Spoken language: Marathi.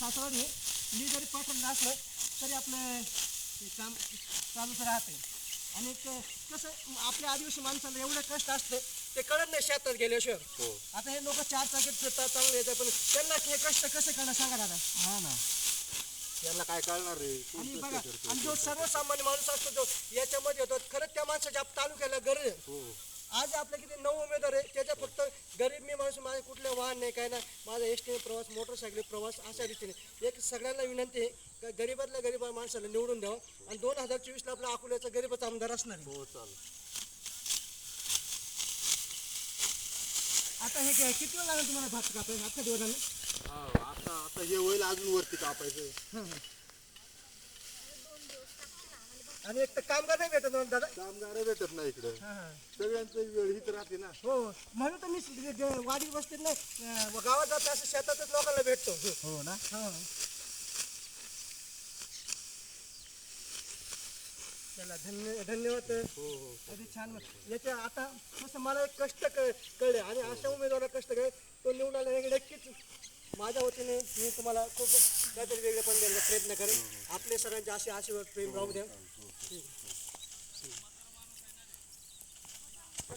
सासवड आहे मी जरी पाठवलं असलं तरी आपलं हे काम चालूच राहते. आणि क- कसं आपल्या आदिवासी माणसाला एवढं कष्ट असतं ते कळत नाही शेतात गेल्याशिवाय. हो. आता हे लोक चार चाकीत फिरतात चांगले येतात पण त्यांना हे कष्ट कसं करणार सांगा दादा. हा ना. त्यांना काय कळणार रे? आणि बघा? आणि जो सर्वसामान्य माणूस असतो जो याच्यामध्ये येतो खरंच त्या माणसाच्या आप- तालुक्याला गरज आहे. हो. आज आपल्या किती नऊ उमेदवार आहे त्याच्या फक्त गरीब मी माणूस माझे कुठले वाहन नाही काय नाही. माझा एस टी प्रवास मोटरसायकल प्रवास अशा रीतीने. एक सगळ्यांना विनंती आहे का गरीबातल्या गरीब माणसाला निवडून द्यावं. आणि दोन हजार चोवीसला आपला अकोल्याचा गरीबाचा आमदार असणार आहे. हो चाल आता हे काय- किती वेळ लागेल तुम्हाला भात कापायला? अख्खा दिवसाने हा आता आता हे होईल अजून वरती कापायचं आणि एक तर कामगार नाही भेटत म्हणून दादा. कामगार भेटत नाही इकडं. हा, हा. सगळ्यांचं वेळ हीच राहते ना. हो म्हणून तर मी वाडी बसतील ना अं, गावात जात असं शेतातच लोकांना भेटतो. हो ना. हा. चला धन्य धन्यवाद. हो हो. अगदी छान. याच्या आता कसं मला एक कष्ट कळ कळले आणि अशा उमेदवाराला कष्ट कळे तो निवडून आला नाही नक्कीच माझ्या वतीने मी तुम्हाला खूप काहीतरी वेगळे पण द्यायचा प्रयत्न करेन. आपले सगळ्यांचे असे आशीर्वाद प्रेम राहू द्या.